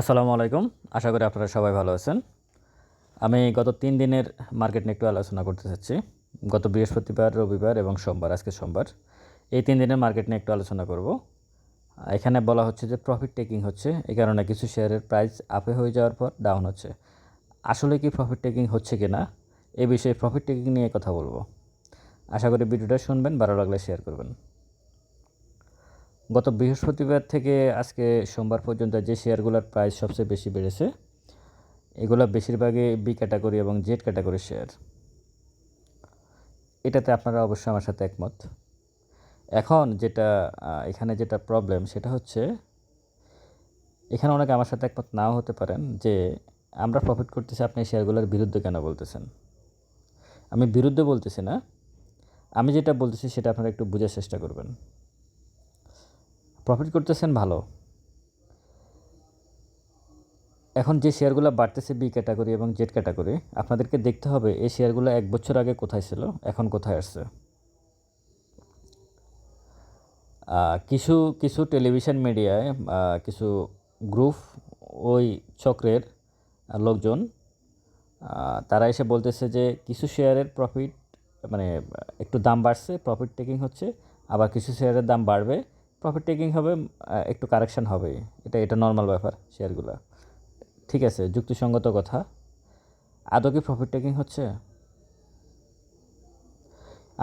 আসসালামু আলাইকুম। আশা করি আপনারা সবাই ভালো আছেন। আমি গত তিন দিনের মার্কেট নিয়ে একটু আলোচনা করতে চাচ্ছি। গত বৃহস্পতিবার, রবিবার এবং সোমবার, আজকে সোমবার, এই তিন দিনের মার্কেট নিয়ে একটু আলোচনা করব। এখানে বলা হচ্ছে যে প্রফিট টেকিং হচ্ছে, এই কারণে কিছু শেয়ারের প্রাইস আপে হয়ে যাওয়ার পর ডাউন হচ্ছে। আসলে কি প্রফিট টেকিং হচ্ছে কি না এই বিষয়ে প্রফিট টেকিং নিয়ে কথা বলব। আশা করি ভিডিওটা শুনবেন, ভালো লাগলে শেয়ার করবেন। গত বৃহস্পতিবার থেকে আজকে সোমবার পর্যন্ত যে শেয়ারগুলোর প্রাইস সবচেয়ে বেশি বেড়েছে, এগুলো বেশিরভাগই বি ক্যাটাগরি এবং জেড ক্যাটাগরির শেয়ার। এটাতে আপনারা অবশ্যই আমার সাথে একমত। এখন যেটা এখানে যেটা প্রবলেম সেটা হচ্ছে, এখানে অনেকে আমার সাথে একমত নাও হতে পারেন যে, আমরা প্রফিট করতেছি, আপনি শেয়ারগুলোর বিরুদ্ধে কেন বলতেছেন? আমি বিরুদ্ধে বলতেছি না। আমি যেটা বলতেছি সেটা আপনারা একটু বোঝার চেষ্টা করবেন। প্রফিট করতেছেন ভালো। এখন যে শেয়ারগুলো বাড়তেছে বি ক্যাটাগরি এবং জেড ক্যাটাগরি আপনাদেরকে দেখতে হবে এই শেয়ারগুলো এক বছর আগে কোথায় ছিল, এখন কোথায় আসছে। কিছু কিছু টেলিভিশন মিডিয়ায় কিছু গ্রুপ ওই চক্রের লোকজন তারা এসে বলতেছে যে কিছু শেয়ারের প্রফিট মানে একটু দাম বাড়ছে প্রফিট টেকিং হচ্ছে, আবার কিছু শেয়ারের দাম বাড়বে প্রফিট টেকিং হবে একটু কারেকশান হবে এটা এটা নর্মাল ব্যাপার শেয়ারগুলো ঠিক আছে, যুক্তিসঙ্গত কথা। আদৌ কি প্রফিট টেকিং হচ্ছে?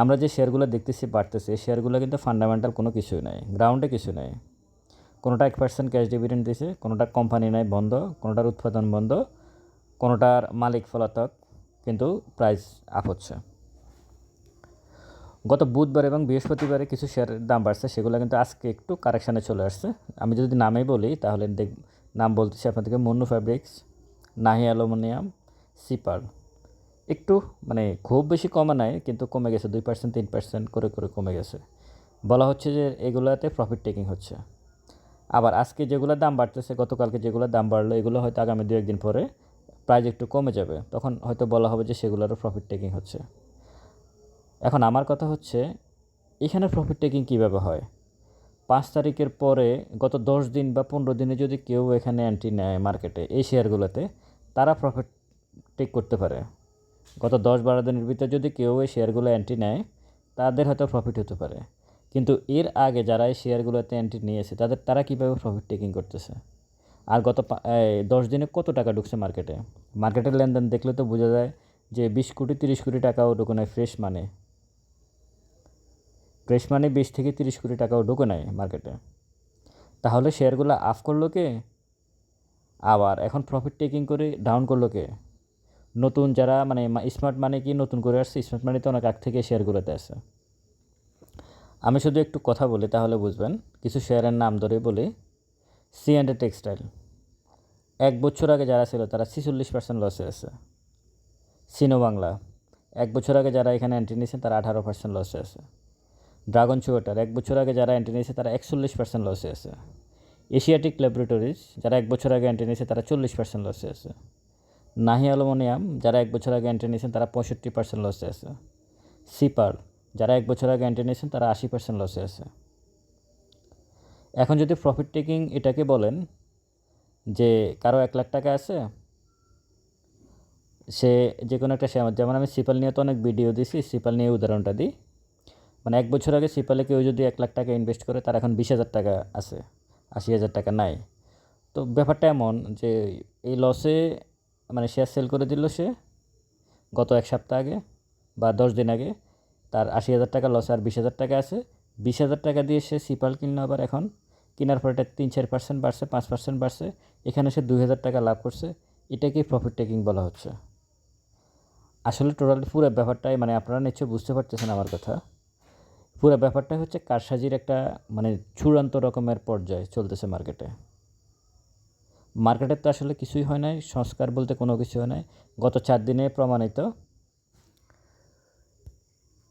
আমরা যে শেয়ারগুলো দেখতেছি, বাড়তেছে, এই শেয়ারগুলো কিন্তু ফান্ডামেন্টাল কোনো কিছুই নাই। গ্রাউন্ডে কিছু নেই। কোনোটা এক পার্সেন্ট ক্যাশ ডিভিডেন্ড দিছে, কোনোটা কোম্পানি নাই বন্ধ, কোনোটার উৎপাদন বন্ধ, কোনোটার মালিক ফলাতক কিন্তু প্রাইস আপ হচ্ছে। গত বুধবার এবং বৃহস্পতিবারে কিছু শেয়ারের দাম বাড়ছে, সেগুলো কিন্তু আজকে একটু কারেকশানে চলে আসছে। আমি যদি নামেই বলি, তাহলে দেখ, নাম বলতেছি আপনাদেরকে, মন্নু ফ্যাব্রিক্স নাহি অ্যালুমিনিয়াম সিপার একটু মানে খুব বেশি কমে নাই, কিন্তু কমে গেছে, দুই পার্সেন্ট তিন পার্সেন্ট করে করে কমে গেছে। বলা হচ্ছে যে এগুলোতে প্রফিট টেকিং হচ্ছে। আবার আজকে যেগুলোর দাম বাড়তেছে, গতকালকে যেগুলোর দাম বাড়লো, এগুলো হয়তো আগামী দু একদিন পরে প্রাইস একটু কমে যাবে। তখন হয়তো বলা হবে যে সেগুলোরও প্রফিট টেকিং হচ্ছে। এখন আমার কথা হচ্ছে, এখানে প্রফিট টেকিং কীভাবে হয়? পাঁচ তারিখের পরে গত দশ দিন বা পনেরো দিনে যদি কেউ এখানে অ্যান্টি নেয় মার্কেটে এই শেয়ারগুলোতে তারা প্রফিট টেক করতে পারে। গত দশ বারো দিনের ভিতরে যদি কেউ এই শেয়ারগুলো অ্যান্টি নেয়, তাদের হয়তো প্রফিট হতে পারে। কিন্তু এর আগে যারা এই শেয়ারগুলোতে অ্যান্টি নিয়েছে, তাদের, তারা কীভাবে প্রফিট টেকিং করতেছে? আর গত দশ দিনে কত টাকা ঢুকছে মার্কেটে মার্কেটের লেনদেন দেখলে তো বোঝা যায় যে বিশ কোটি, তিরিশ কোটি টাকাও ঢুকে ফ্রেশ মানে ফ্রেশ মানে বিশ থেকে তিরিশ কোটি টাকাও ঢুকে নেয় মার্কেটে। তাহলে শেয়ারগুলো আপ করল কে? আবার এখন প্রফিট টেকিং করে ডাউন করল কে? নতুন যারা মানে স্মার্ট মানে কি নতুন করে আসছে? স্মার্ট মানিতে অনেক আগ থেকে শেয়ারগুলোতে আছে। আমি শুধু একটু কথা বলি তাহলে বুঝবেন। কিছু শেয়ারের নাম ধরে বলি। সি অ্যান্ড টেক্সটাইল এক বছর আগে যারা ছিল তারা ছিচল্লিশ পার্সেন্ট লসে আছে। সিনো বাংলা এক বছর আগে যারা এখানে এন্ট্রি নিয়েছেন তারা আঠারো পার্সেন্ট লসে আছে। ড্রাগন চুয়াটার এক বছর আগে যারা এন্ট্রি নিয়েছে, তারা একচল্লিশ পার্সেন্ট লসে আছে। এশিয়াটিক ল্যাবরেটরিজ যারা এক বছর আগে এন্ট্রি নিয়েছে, তারা চল্লিশ পার্সেন্ট লসে আছে। নাহি অ্যালুমিনিয়াম, যারা এক বছর আগে এন্ট্রি নিয়েছেন, তারা পঁয়ষট্টি পার্সেন্ট লসে আছে। সিপার যারা এক বছর আগে এন্ট্রি নিয়েছেন, তারা আশি পার্সেন্ট লসে আছে। এখন যদি প্রফিট টেকিং এটাকে বলেন, যে কারও এক লাখ টাকা আছে, সে যে কোনো একটা শেয়ার যেমন আমি সিপাল নিয়ে তো অনেক ভিডিও দিছি সিপাল নিয়ে উদাহরণটা দিই। মানে এক বছর আগে সিপালে কেউ যদি এক লাখ টাকা ইনভেস্ট করে, তার এখন বিশ হাজার টাকা আছে, আশি হাজার টাকা নাই। তো ব্যাপারটা এমন যে এই লসে মানে শেয়ার সেল করে দিল সে গত এক সপ্তাহ আগে বা দশ দিন আগে। তার আশি হাজার টাকা লসে আর বিশ হাজার টাকা আছে। বিশ হাজার টাকা দিয়ে সে সিপাল কিনলো আবার এখন। কেনার পর এটা তিন চার পার্সেন্ট বাড়ছে, পাঁচ পার্সেন্ট বাড়ছে। এখানে সে দুই হাজার টাকা লাভ করছে। এটাকেই প্রফিট টেকিং বলা হচ্ছে? আসলে টোটালি পুরো ব্যাপারটাই মানে আপনারা নিশ্চয়ই বুঝতে পারতেছেন আমার কথা। পুরো ব্যাপারটা হচ্ছে কারসাজির একটা মানে চূড়ান্ত রকমের পর্যায়ে চলতেছে মার্কেটে। মার্কেটের তো আসলে কিছুই হয় নাই, সংস্কার বলতে কোনো কিছু হয় নাই। গত চার দিনে প্রমাণিত।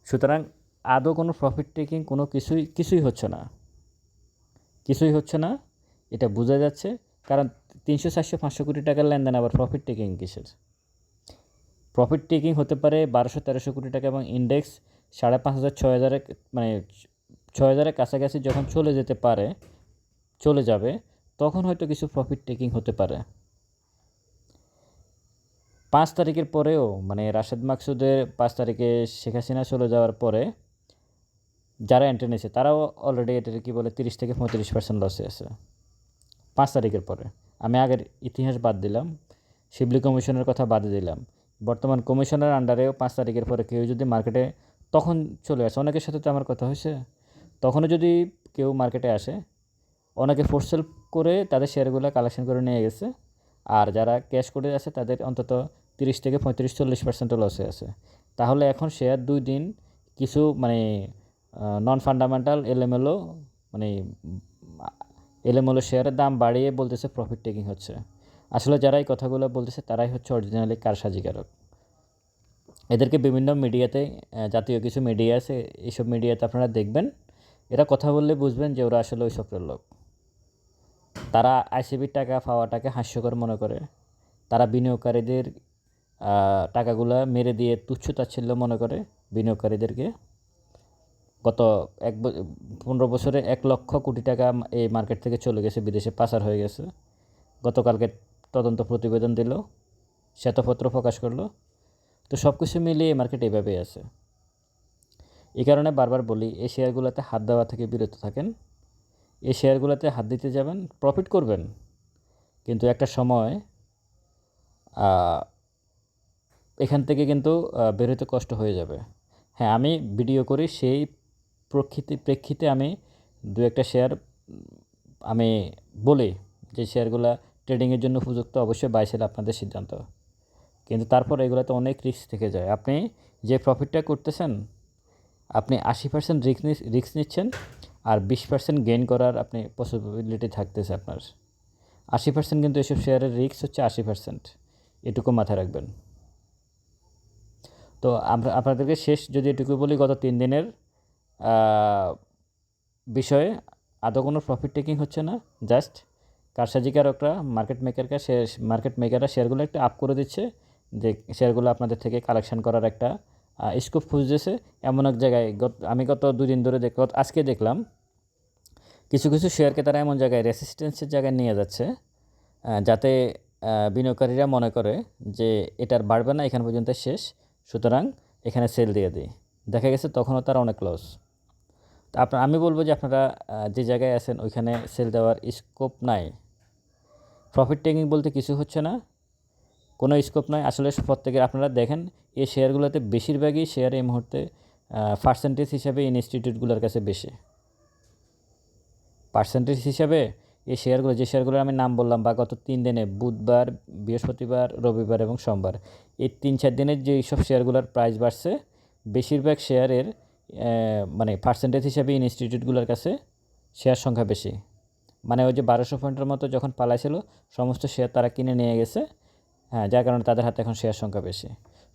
সুতরাং আদৌ কোনো প্রফিট টেকিং কোনো কিছুই কিছুই হচ্ছে না। কিছুই হচ্ছে না, এটা বোঝা যাচ্ছে। কারণ তিনশো, চারশো, পাঁচশো কোটি টাকার লেনদেন আবার প্রফিট টেকিং কিসের? প্রফিট টেকিং হতে পারে বারোশো, তেরোশো কোটি টাকা এবং ইন্ডেক্স সাড়ে পাঁচ হাজার, ছয় হাজারের মানে ছয় হাজারের কাছাকাছি যখন চলে যেতে পারে, চলে যাবে, তখন হয়তো কিছু প্রফিট টেকিং হতে পারে। পাঁচ তারিখের পরেও মানে রাশেদ মাকসুদের পাঁচ তারিখে শেখ হাসিনা চলে যাওয়ার পরে, যারা এন্ট্রি নিয়েছে, তারাও অলরেডি এটা কি বলে, তিরিশ থেকে পঁয়ত্রিশ পার্সেন্ট লসে আছে। পাঁচ তারিখের পরে। আমি আগের ইতিহাস বাদ দিলাম, শিবলি কমিশনের কথা বাদ দিলাম। বর্তমান কমিশনের আন্ডারেও পাঁচ তারিখের পরে কেউ যদি মার্কেটে তখন চলে আসে। অনেকের সাথে তো আমার কথা হয়েছে। তখনও যদি কেউ মার্কেটে আসে, অনেকে ফোরসেল করে তাদের শেয়ারগুলো কালেকশন করে নিয়ে গেছে। আর যারা ক্যাশ করে আছে, তাদের অন্তত তিরিশ থেকে পঁয়ত্রিশ, চল্লিশ পার্সেন্টও লসে আছে। তাহলে এখন শেয়ার দুই দিন কিছু মানে নন ফান্ডামেন্টাল এলোমেলো মানে এলোমেলো শেয়ারের দাম বাড়িয়ে বলতেছে প্রফিট টেকিং হচ্ছে। আসলে যারা এই কথাগুলো বলতেছে, তারাই হচ্ছে অরিজিনালি কারসাজিকারক। এদেরকে বিভিন্ন মিডিয়াতে জাতীয় কিছু মিডিয়া আছে এইসব মিডিয়াতে আপনারা দেখবেন। এরা কথা বললে বুঝবেন যে ওরা আসলে ওই সফরের লোক। তারা আইসিবির টাকা পাওয়াটাকে হাস্যকর মনে করে। তারা বিনিয়োগকারীদের টাকাগুলা মেরে দিয়ে তুচ্ছ তাচ্ছিল্য মনে করে বিনিয়োগকারীদেরকে। গত এক পনেরো বছরে এক লক্ষ কোটি টাকা এই মার্কেট থেকে চলে গেছে, বিদেশে পাচার হয়ে গেছে। গতকালকে তদন্ত প্রতিবেদন দিল, শ্বেতপত্র প্রকাশ করল। তো সব কিছু মিলিয়ে মার্কেট এভাবেই আছে। এই কারণে বারবার বলি, এই শেয়ারগুলোতে হাত দেওয়া থেকে বিরত থাকেন। এই শেয়ারগুলোতে হাত দিতে যাবেন প্রফিট করবেন। কিন্তু একটা সময় এখান থেকে কিন্তু বেরোতে কষ্ট হয়ে যাবে। হ্যাঁ আমি ভিডিও করি, সেই প্রকৃতি, প্রেক্ষিতে আমি দু একটা শেয়ার, আমি বলি যে শেয়ারগুলো ট্রেডিংয়ের জন্য উপযুক্ত, অবশ্যই বাই সেল আপনাদের সিদ্ধান্ত। কিন্তু তারপর এগুলোতে অনেক রিস্ক থেকে যায়। আপনি যে প্রফিটটা করতেছেন, আপনি আশি পার্সেন্ট রিস্ক রিস্ক নিচ্ছেন আর বিশ পার্সেন্ট গেইন করার আপনি পসিবিলিটি থাকতেছে আপনার। আশি পার্সেন্ট কিন্তু এসব শেয়ারের রিস্ক হচ্ছে আশি পার্সেন্ট এটুকু মাথায় রাখবেন। তো আমরা, আপনাদেরকে শেষ যদি এটুকু বলি, গত তিন দিনের বিষয়ে আদৌ কোনো প্রফিট টেকিং হচ্ছে না। জাস্ট কারসাজিকারকরা মার্কেট মেকারকে শেয়ার মার্কেট মেকাররা শেয়ারগুলো একটু আপ করে দিচ্ছে। যে শেয়ারগুলো আপনাদের থেকে কালেকশন করার একটা স্কোপ খুঁজতেছে। এমন এক জায়গায় গত, আমি গত দুই দিন ধরে দেখ আজকে দেখলাম, কিছু কিছু শেয়ারকে তারা এমন জায়গায় রেসিস্টেন্সের জায়গায় নিয়ে যাচ্ছে যাতে বিনিয়োগকারীরা মনে করে যে এটার বাড়বে না, এখান পর্যন্ত শেষ, সুতরাং এখানে সেল দিয়ে দিই। দেখা গেছে তখনও তার অনেক লস তা আপনার আমি বলব যে আপনারা যে জায়গায় আছেন, ওইখানে সেল দেওয়ার স্কোপ নাই। প্রফিট টেকিং বলতে কিছু হচ্ছে না। কোনো স্কোপ নয় আসলে প্রত্যেকের আপনারা দেখেন, এই শেয়ারগুলোতে বেশিরভাগই শেয়ার এই মুহূর্তে পার্সেন্টেজ হিসাবে ইনস্টিটিউটগুলোর কাছে বেশি। পার্সেন্টেজ হিসাবে এই শেয়ারগুলো যে শেয়ারগুলোর আমি নাম বললাম, বা গত তিন দিনে, বুধবার, বৃহস্পতিবার, রবিবার এবং সোমবার, এই তিন চার দিনের যে সব শেয়ারগুলোর প্রাইস বাড়ছে, বেশিরভাগ শেয়ারের মানে পার্সেন্টেজ হিসাবে ইনস্টিটিউটগুলোর কাছে শেয়ার সংখ্যা বেশি। মানে ওই যে বারোশো পয়েন্টের মতো যখন পালাইছিল, সমস্ত শেয়ার তারা কিনে নিয়ে গেছে হ্যাঁ যার কারণে তাদের হাতে এখন শেয়ার সংখ্যা বেশি।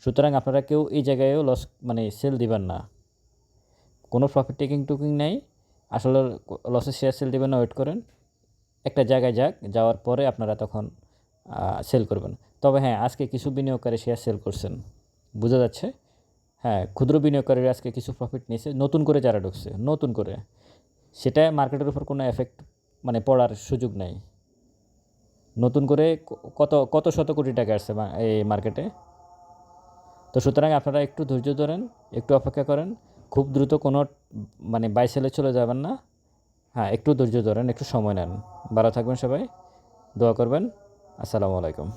সুতরাং আপনারা কেউ এই জায়গায়ও লস মানে সেল দিবেন না। কোনো প্রফিট টেকিং টুকিং নেই। আসলে লসের শেয়ার সেল দিবেন না ওয়েট করেন। একটা জায়গায় যাক, যাওয়ার পরে আপনারা তখন সেল করবেন। তবে হ্যাঁ আজকে কিছু বিনিয়োগকারী শেয়ার সেল করছেন। বোঝা যাচ্ছে? হ্যাঁ ক্ষুদ্র বিনিয়োগকারীরা আজকে কিছু প্রফিট নিয়েছে, নতুন করে যারা ঢুকছে, নতুন করে। সেটা মার্কেটের উপর কোনো এফেক্ট মানে পড়ার সুযোগ নেই। নতুন করে কত কত শত কোটি টাকা আসছে এই মার্কেটে? তো সুতরাং আপনারা একটু ধৈর্য ধরেন, একটু অপেক্ষা করেন, খুব দ্রুত কোনো মানে বাই সেলে চলে যাবেন না। হ্যাঁ একটু ধৈর্য ধরেন, একটু সময় নেন। ভালো থাকবেন সবাই, দোয়া করবেন। আসসালামু আলাইকুম।